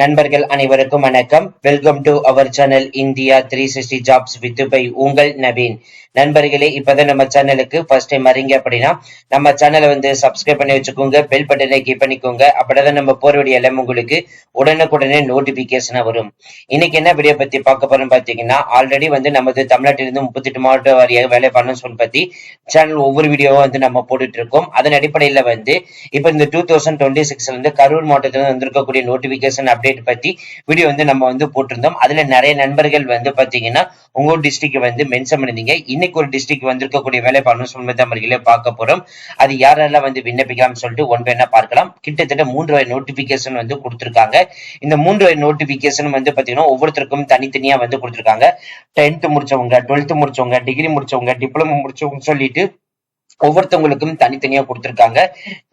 நண்பர்கள் அனைவருக்கும் வணக்கம். Welcome to our channel India three sixty jobs with by உங்கள் நவீன். நண்பர்களே இப்பதான் நம்ம சேனலுக்கு ஃபர்ஸ்ட் டைம் வரீங்க அப்படின்னா நம்ம சேனலை வந்து சப்ஸ்கிரைப் பண்ணி வச்சுக்கோங்க பெல் பட்டனை கிளிக் பண்ணிக்கோங்க. அப்படிதான் நம்ம போற வேண்டிய எல்லாம் உங்களுக்கு உடனுக்குடனே நோட்டிபிகேஷனா வரும். இன்னைக்கு என்ன வீடியோ பத்தி பார்க்க போறோம் பாத்தீங்கன்னா ஆல்ரெடி வந்து நமது தமிழ்நாட்டிலிருந்து முப்பத்தெட்டு மாவட்ட வாரியாக வேலை பண்ணணும் சொல்லி பத்தி சேனல் ஒவ்வொரு வீடியோவும் வந்து நம்ம போட்டுட்டு இருக்கோம். அதன் அடிப்படையில வந்து இப்ப இந்த டூ தௌசண்ட் டுவெண்ட்டி சிக்ஸ்ல இருந்து கரூர் மாவட்டத்துல இருந்து வந்திருக்கக்கூடிய நோட்டிபிகேஷன் அப்டேட் பத்தி வீடியோ வந்து நம்ம வந்து போட்டிருந்தோம். அதுல நிறைய நண்பர்கள் வந்து பாத்தீங்கன்னா உங்க டிஸ்ட்ரிக்ட் வந்து மென்ஷன் பண்ணிருந்தீங்க இன்னைக்கு ஒரு டிஸ்ட்ரிக்ட் வந்திருக்கக்கூடிய வேலை பண்ணணும் பார்க்க போறோம். அது யாரெல்லாம் வந்து விண்ணப்பிக்கலாம்னு சொல்லிட்டு ஒன் பை பார்க்கலாம். கிட்டத்தட்ட மூன்று வகை நோட்டிபிகேஷன் வந்து கொடுத்திருக்காங்க. இந்த மூன்று வகை நோட்டிபிகேஷன் வந்து பாத்தீங்கன்னா ஒவ்வொருத்தருக்கும் தனித்தனியா வந்து கொடுத்திருக்காங்க. டென்த் முடிச்சவங்க டுவெல்த் முடிச்சவங்க டிகிரி முடிச்சவங்க டிப்ளமோ முடிச்சவங்க சொல்லிட்டு ஒவ்வொருத்தவங்களுக்கும் தனித்தனியா கொடுத்திருக்காங்க.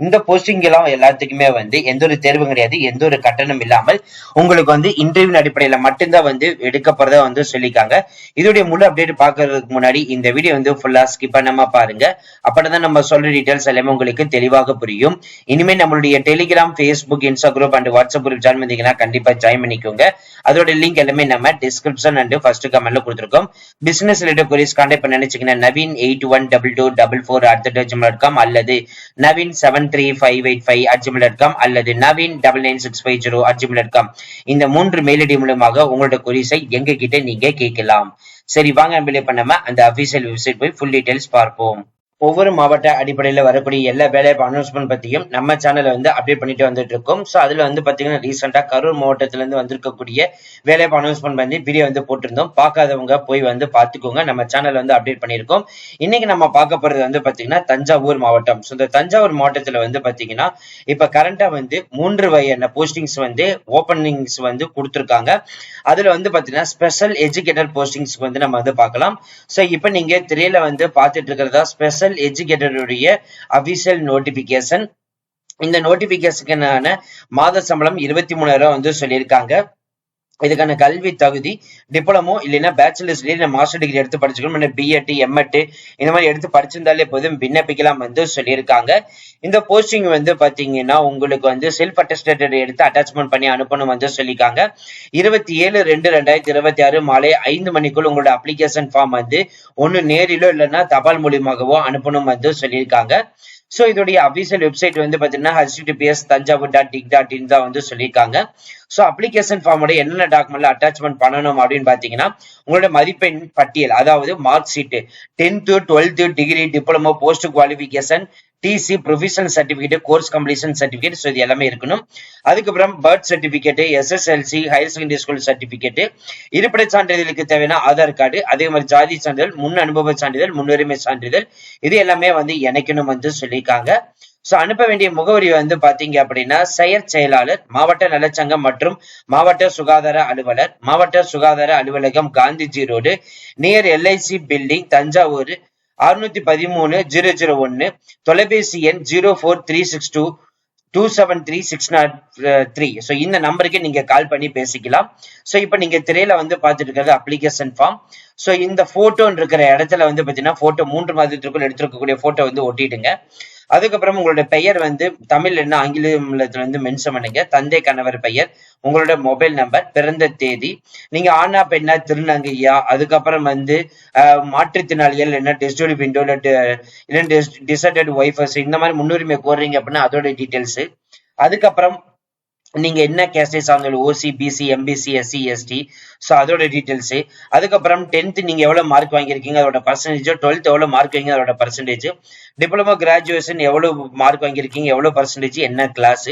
இந்த போஸ்டிங் எல்லாம் எல்லாத்துக்குமே வந்து எந்த ஒரு தேர்வும் கிடையாது எந்த ஒரு கட்டணம் இல்லாமல் உங்களுக்கு வந்து இன்டர்வியூ அடிப்படையில மட்டும்தான் வந்து எடுக்கப்படுறதா வந்து சொல்லியிருக்காங்க. இதோடைய முழு அப்டேட் பாக்குறதுக்கு முன்னாடி இந்த வீடியோ வந்து ஃபுல்லா ஸ்கிப் பண்ணாம பாருங்க. அப்படிதான் நம்ம சொல்ற டீடைல்ஸ் எல்லாமே உங்களுக்கு தெளிவாக புரியும். இனிமே நம்மளுடைய Telegram Facebook Instagram and WhatsApp group join பண்ணீங்கன்னா கண்டிப்பா ஜாயின் பண்ணிக்கோங்க. அதோட லிங்க் எல்லாமே நம்ம டிஸ்கிரிப்ஷன் அண்ட் ஃபர்ஸ்ட் கமெண்ட்ல கொடுத்துருக்கோம். பிசினஸ் ரிலேட்டட் கொரிஸ் கான்டாக்ட் பண்ண நினைச்சீங்கன்னா Naveen eight one double two double four at Gmail dot com அல்லது Naveen seven three five eight five at Gmail dot com அல்லது Naveen double nine six five zero at Gmail dot com இந்த மூன்று mail ID மூலமாக உங்களோட கொரிஸை எங்க கிட்ட நீங்க கேட்கலாம். சரி வாங்க பிலே பண்ணாம அந்த அபிஷியல் வெப்சைட் போய் ஃபுல் டீடைல்ஸ் பார்ப்போம். ஒவ்வொரு மாவட்ட அடிப்படையில் வரக்கூடிய எல்லா வேலை அனௌன்ஸ்மெண்ட் பற்றியும் நம்ம சேனலில் வந்து அப்டேட் பண்ணிட்டு வந்துட்டு இருக்கோம். ஸோ அதில் வந்து பார்த்தீங்கன்னா ரீசெண்டாக கரூர் மாவட்டத்திலேருந்து வந்திருக்கக்கூடிய வேலை அனௌன்ஸ்மெண்ட் பண்ணி வீடியோ வந்து போட்டிருந்தோம். பார்க்காதவங்க போய் வந்து பார்த்துக்கோங்க. நம்ம சேனல் வந்து அப்டேட் பண்ணியிருக்கோம். இன்னைக்கு நம்ம பார்க்க போகிறது வந்து பார்த்தீங்கன்னா தஞ்சாவூர் மாவட்டம். ஸோ இந்த தஞ்சாவூர் மாவட்டத்தில் வந்து பார்த்தீங்கன்னா இப்போ கரண்டாக வந்து மூன்று வகையான போஸ்டிங்ஸ் வந்து ஓப்பனிங்ஸ் வந்து கொடுத்துருக்காங்க. அதில் வந்து பார்த்தீங்கன்னா ஸ்பெஷல் எஜுகேட்டர் போஸ்டிங்ஸ் வந்து நம்ம வந்து பார்க்கலாம். ஸோ இப்போ நீங்கள் திரையில வந்து பார்த்துட்டு இருக்கிறதா ஸ்பெஷல் எஜுகேட்டருடைய அபிஷியல் நோட்டிபிகேஷன் இந்த நோட்டிபிகேஷனுக்கான மாத சம்பளம் இருபத்தி மூணாயிரம் வந்து சொல்லியிருக்காங்க. இதுக்கான கல்வி தகுதி டிப்ளமோ இல்லைன்னா பேச்சுலர்ஸ் டிகிரி மாஸ்டர் டிகிரி எடுத்து படிச்சுக்கணும். இல்லை பிஎட் எம்எட் இந்த மாதிரி எடுத்து படிச்சிருந்தாலே போதும். விண்ணப்பிக்கலாம் வந்து சொல்லியிருக்காங்க. இந்த போஸ்டிங் வந்து பாத்தீங்கன்னா உங்களுக்கு வந்து செல்ஃப் அட்டஸ்டேட்டட் எடுத்து அட்டாச்மெண்ட் பண்ணி அனுப்பணும் வந்து சொல்லியிருக்காங்க. இருபத்தி ஏழு ரெண்டு ரெண்டாயிரத்தி இருபத்தி ஆறு மாலை ஐந்து மணிக்குள் உங்களோட அப்ளிகேஷன் ஃபார்ம் வந்து ஒன்னு நேரிலோ இல்லைன்னா தபால் மூலியமாகவோ அனுப்பணும் வந்து சொல்லியிருக்காங்க. ஸோ இதோடைய அஃபீஷியல் வெப்சைட் வந்து பார்த்தீங்கன்னா ஹெச்டிபிஎஸ் தஞ்சாவூர் டாட் டிக் டாட் இன் தான் வந்து சொல்லியிருக்காங்க. ஸோ அப்ளிகேஷன் ஃபார்மோட என்னென்ன டாக்குமெண்ட்ல அட்டாச்மெண்ட் பண்ணணும் அப்படின்னு பார்த்தீங்கன்னா உங்களோட மதிப்பெண் பட்டியல் அதாவது mark sheet tenth twelfth degree diploma post qualification TC professional certificate course completion certificate so இது எல்லாமே இருக்கணும். அதுக்கப்புறம் birth certificate SSLC higher secondary school certificate இருப்பிட சான்றிதழுக்கு தேவையான ஆதார் கார்டு அதே மாதிரி ஜாதி சான்றிதழ் முன் அனுபவ சான்றிதழ் முன்னுரிமை சான்றிதழ் இது எல்லாமே வந்து இணைக்கணும் வந்து சொல்லியிருக்காங்க. ஸோ அனுப்ப வேண்டிய முகவரி வந்து பாத்தீங்க அப்படின்னா செயற் செயலாளர் மாவட்ட நலச்சங்கம் மற்றும் மாவட்ட சுகாதார அலுவலர் மாவட்ட சுகாதார அலுவலகம் Gandhiji road near LIC building Thanjavur அறுநூத்தி பதிமூணு ஜீரோ ஜீரோ ஒன்னு தொலைபேசி எண் zero four three six two two seven three six nought three. So இந்த நம்பருக்கு நீங்க கால் பண்ணி பேசிக்கலாம். ஸோ இப்போ நீங்க திரையில வந்து பார்த்துட்டு இருக்கிறது அப்ளிகேஷன் ஃபார்ம் ஸோ இந்த போட்டோன்னு இருக்கிற இடத்துல வந்து பார்த்தீங்கன்னா போட்டோ மூன்று மாதத்திற்குள் எடுத்திருக்கக்கூடிய போட்டோ வந்து ஒட்டிடுங்க. அதுக்கப்புறம் உங்களோட பெயர் வந்து தமிழ் என்ன ஆங்கிலத்துல வந்து மென்ஷன் பண்ணுங்க. தந்தை கணவர் பெயர். உங்களோட மொபைல் நம்பர் பிறந்த தேதி. நீங்க ஆனா பெண்ணா திருநங்கையா? அதுக்கப்புறம் வந்து மாற்றுத்திறனாளிகள் என்ன டெஸ்டோடி விண்டோ இல்லை டிசர்டட் ஒய்ஃபர்ஸ் இந்த மாதிரி முன்னுரிமை போடுறீங்க அப்படின்னா அதோட டீட்டெயில்ஸ் அதுக்கப்புறம் நீங்க என்ன கேஸ்டை சார்ந்தது OC BC MBC SC ST so அதோட டீட்டெயில்ஸ் அதுக்கப்புறம் டென்த் நீங்க எவ்வளவு மார்க் வாங்கியிருக்கீங்க அதோட பர்சன்டேஜ் டுவெல்த் எவ்வளவு மார்க் வாங்கி அதோட பர்சன்டேஜ் டிப்ளமோ கிராஜுவேஷன் எவ்வளவு மார்க் வாங்கியிருக்கீங்க? எவ்வளவு பர்சன்டேஜ் என்ன கிளாஸ்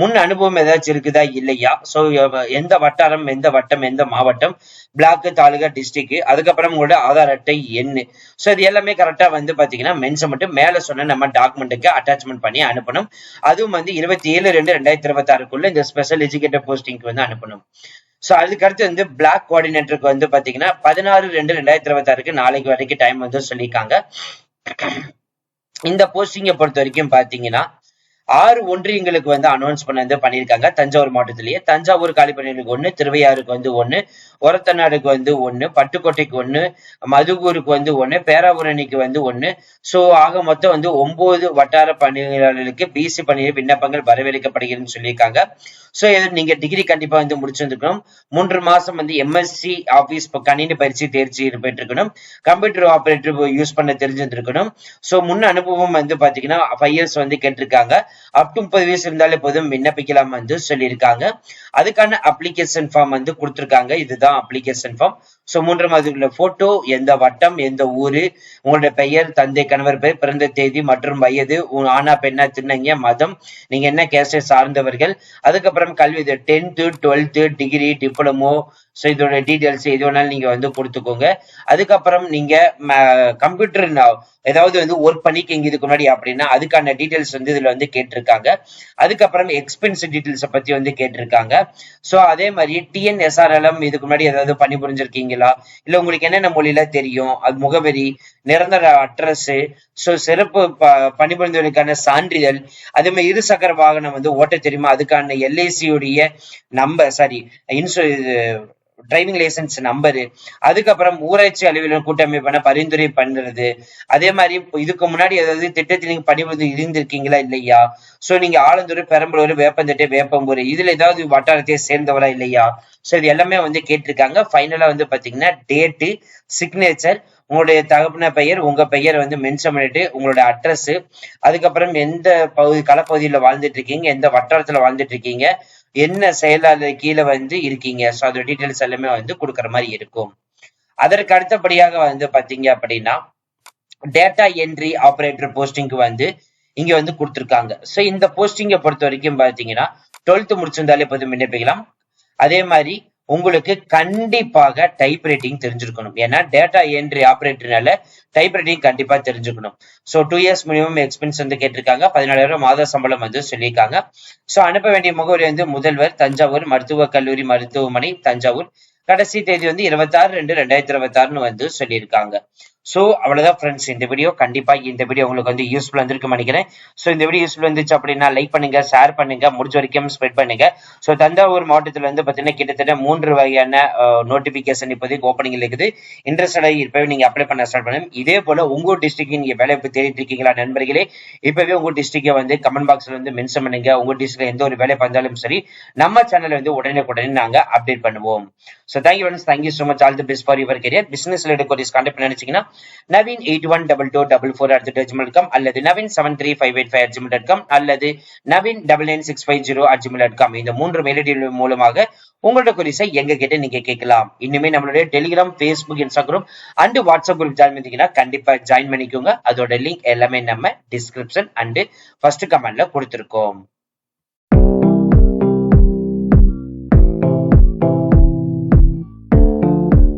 முன் அனுபவம் ஏதாச்சும் இருக்குதா? இல்லையா? ஸோ எந்த வட்டாரம் எந்த வட்டம் எந்த மாவட்டம்? பிளாக் தாலுகா டிஸ்ட்ரிக்ட் அதுக்கப்புறம் உங்களோட ஆதார் அட்டை எண்ணு ஸோ இது எல்லாமே கரெக்டாக வந்து பார்த்தீங்கன்னா மென்ஷன் மட்டும் மேலே சொன்ன நம்ம டாக்குமெண்ட்டுக்கு அட்டாச்மெண்ட் பண்ணி அனுப்பணும். அதுவும் வந்து இருபத்தி ஏழு ரெண்டு ரெண்டாயிரத்தி இருபத்தாறுக்குள்ள இந்த ஸ்பெஷல் எஜுகேட்டர் போஸ்டிங்க்கு வந்து அனுப்பணும். ஸோ அதுக்கு அடுத்து வந்து பிளாக் கோஆர்டினேட்டருக்கு வந்து பார்த்தீங்கன்னா பதினாறு ரெண்டு ரெண்டாயிரத்தி இருபத்தாறுக்கு நாளைக்கு வரைக்கும் டைம் வந்து சொல்லியிருக்காங்க. இந்த போஸ்டிங்கை பொறுத்த வரைக்கும் பாத்தீங்கன்னா ஆறு ஒன்றியங்களுக்கு வந்து அனௌன்ஸ் பண்ண வந்து பண்ணியிருக்காங்க. தஞ்சாவூர் மாவட்டத்திலேயே. தஞ்சாவூர் காலிப்பணிகளுக்கு ஒன்று திருவையாறுக்கு வந்து ஒன்று ஒரத்தநாடுக்கு வந்து ஒன்று பட்டுக்கோட்டைக்கு ஒன்று மதுகூருக்கு வந்து ஒன்று பேராவூரணிக்கு வந்து ஒன்று ஸோ ஆக மொத்தம் வந்து ஒன்பது வட்டார பணியாளர்களுக்கு பிசி பணியில் விண்ணப்பங்கள் வரவேற்கப்படுகிறதுன்னு சொல்லியிருக்காங்க. ஸோ இது நீங்க டிகிரி கண்டிப்பா வந்து முடிச்சிருந்துக்கணும். மூன்று மாசம் வந்து எம்எஸ்சி ஆஃபீஸ் கணினி பயிற்சி தேர்ச்சி பெற்றிருக்கணும். கம்ப்யூட்டர் ஆப்ரேட்டர் யூஸ் பண்ண தெரிஞ்சிருந்துருக்கணும். ஸோ முன் அனுபவம் வந்து பாத்தீங்கன்னா ஃபைவ் இயர்ஸ் வந்து கேட்டிருக்காங்க. அப் டு முப்பது வயசு இருந்தாலே போதும் விண்ணப்பிக்கலாம் வந்து சொல்லியிருக்காங்க. அதுக்கான அப்ளிகேஷன் ஃபார்ம் வந்து கொடுத்துருக்காங்க. இதுதான் அப்ளிகேஷன் ஃபார்ம் சோ மூன்று மாதத்துக்குள்ள போட்டோ எந்த வட்டம் எந்த ஊரு உங்களுடைய பெயர் தந்தை கணவர் பெயர் பிறந்த தேதி மற்றும் வயது உங்க பெண்ணா திண்ணங்க மதம் நீங்க என்ன கேஸ்டை சார்ந்தவர்கள் அதுக்கப்புறம் கல்வி tenth twelfth degree diploma so இதோட டீட்டெயில்ஸ் எது வேணாலும் நீங்க வந்து கொடுத்துக்கோங்க. அதுக்கப்புறம் நீங்க கம்ப்யூட்டர் ஏதாவது வந்து ஒர்க் பண்ணிக்கிங்க இதுக்கு முன்னாடி அப்படின்னா அதுக்கான டீட்டெயில்ஸ் வந்து இதுல வந்து கேட்டிருக்காங்க. அதுக்கப்புறம் எக்ஸ்பென்ஸ் டீடைல்ஸை பத்தி வந்து கேட்டிருக்காங்க. ஸோ அதே மாதிரி டிஎன்எஸ்ஆர்எல்எம் இதுக்கு முன்னாடி ஏதாவது பணி புரிஞ்சிருக்கீங்களா? இல்ல உங்களுக்கு என்னென்ன மொழியில தெரியும்? அது முகவரி நிரந்தர அட்ரஸ் ஸோ சிறப்பு ப பணிபுரிந்தவர்களுக்கான சான்றிதழ் அதே மாதிரி இருசக்கர வாகனம் வந்து ஓட்ட தெரியுமா? அதுக்கான எல்ஐசியுடைய நம்பர் சாரி இன்சூ டிரைவிங் லைசன்ஸ் நம்பரு அதுக்கப்புறம் ஊராட்சி அலுவலர் கூட்டமைப்பான பரிந்துரை பண்றது அதே மாதிரி இதுக்கு முன்னாடி ஏதாவது திட்டத்தில் நீங்க பணிபுரிந்து இருந்திருக்கீங்களா இல்லையா? சோ நீங்க ஆலந்தூர் பெரம்பலூர் வேப்பந்தட்டை வேப்பம்பூர் இதுல ஏதாவது வட்டாரத்தை சேர்ந்தவரா இல்லையா? சோ இது எல்லாமே வந்து கேட்டிருக்காங்க. ஃபைனலா வந்து பாத்தீங்கன்னா டேட்டு சிக்னேச்சர் உங்களுடைய தகப்பன பெயர் உங்க பெயர் வந்து மென்ஷன் பண்ணிட்டு உங்களோட அட்ரஸ் அதுக்கப்புறம் எந்த பகுதி களப்பகுதியில வாழ்ந்துட்டு இருக்கீங்க எந்த வட்டாரத்துல வாழ்ந்துட்டு இருக்கீங்க என்ன செயலாளர் கீழே வந்து இருக்கீங்க? ஸோ அதோட டீட்டெயில்ஸ் எல்லாமே வந்து கொடுக்குற மாதிரி இருக்கும். அதற்கு அடுத்தபடியாக வந்து பாத்தீங்க அப்படின்னா டேட்டா என்ட்ரி ஆபரேட்டர் போஸ்டிங்க்கு வந்து இங்க வந்து கொடுத்துருக்காங்க. ஸோ இந்த போஸ்டிங்கை பொறுத்த வரைக்கும் பாத்தீங்கன்னா டுவெல்த் முடிச்சிருந்தாலே போதும். விண்ணப்பிக்கலாம் அதே மாதிரி உங்களுக்கு கண்டிப்பாக டைப் ரைட்டிங் தெரிஞ்சிருக்கணும். ஏன்னா டேட்டா என்ட்ரி ஆபரேட்டர்னால டைப் ரைட்டிங் கண்டிப்பா தெரிஞ்சுக்கணும் so two years minimum expense வந்து கேட்டிருக்காங்க. பதினாலாயிரம் மாத சம்பளம் வந்து சொல்லியிருக்காங்க. ஸோ அனுப்ப வேண்டிய முகவரி வந்து முதல்வர் தஞ்சாவூர் மருத்துவக் கல்லூரி மருத்துவமனை தஞ்சாவூர். கடைசி தேதி வந்து இருபத்தாறு ரெண்டு ரெண்டாயிரத்தி இருபத்தாறுன்னு வந்து சொல்லியிருக்காங்க. ஸோ அவ்வளவுதான் ஃப்ரெண்ட்ஸ் இந்த வீடியோ கண்டிப்பா இந்த வீடியோ உங்களுக்கு வந்து யூஸ்ஃபுல் வந்திருக்கும் நினைக்கிறேன். ஸோ இந்த வீடியோ யூஸ்ஃபுல் வந்துச்சு அப்படின்னா லைக் பண்ணுங்க ஷேர் பண்ணுங்க முடிஞ்ச வரைக்கும் ஸ்ப்ரெட் பண்ணுங்க. ஸோ தஞ்சாவூர் மாவட்டத்தில் வந்து பார்த்தீங்கன்னா கிட்டத்தட்ட மூன்று வகையான நோட்டிபிகேஷன் இப்போதைக்கு ஓப்பனிங்கில் இருக்குது. இன்ட்ரெஸ்டடாக இப்போவே நீங்க அப்ளை பண்ண ஸ்டார்ட் பண்ணுங்க. இதே போல உங்க டிஸ்ட்ரிக்ட் நீங்க வேலை இப்போ தேடிட்டு இருக்கீங்களா நண்பர்களே இப்போவே உங்க டிஸ்ட்ரிக்டை வந்து கமெண்ட் பாக்ஸ்ல வந்து மென்ஷன் பண்ணுங்க. உங்க டிஸ்ட்ரிக்ட் எந்த ஒரு வேலை பார்த்தாலும் சரி நம்ம சேனலில் வந்து உடனே உடனே நாங்க அப்டேட் பண்ணுவோம். So thank you friends thank you so much all the best for your career business related queries contact பண்ண நினைச்சீங்கன்னா Naveen eight one double two double four at Gmail dot அல்லது Naveen seven three five eight five at Gmail dot com அல்லது Naveen double nine six five zero at Gmail dot com இந்த மூன்று மெயிலடிகள் மூலமாக உங்களோட குறிசை எங்க கிட்ட நீங்க கேட்கலாம். இன்னுமே நம்மளுடைய Telegram Facebook Instagram and WhatsApp group join பண்ணிங்கன்னா கண்டிப்பா ஜாயின் பண்ணிக்கோங்க. அதோட லிங்க் எல்லாமே நம்ம டிஸ்கிரிப்ஷன் அண்ட் ஃபர்ஸ்ட் கமெண்ட்ல கொடுத்துருக்கோம்.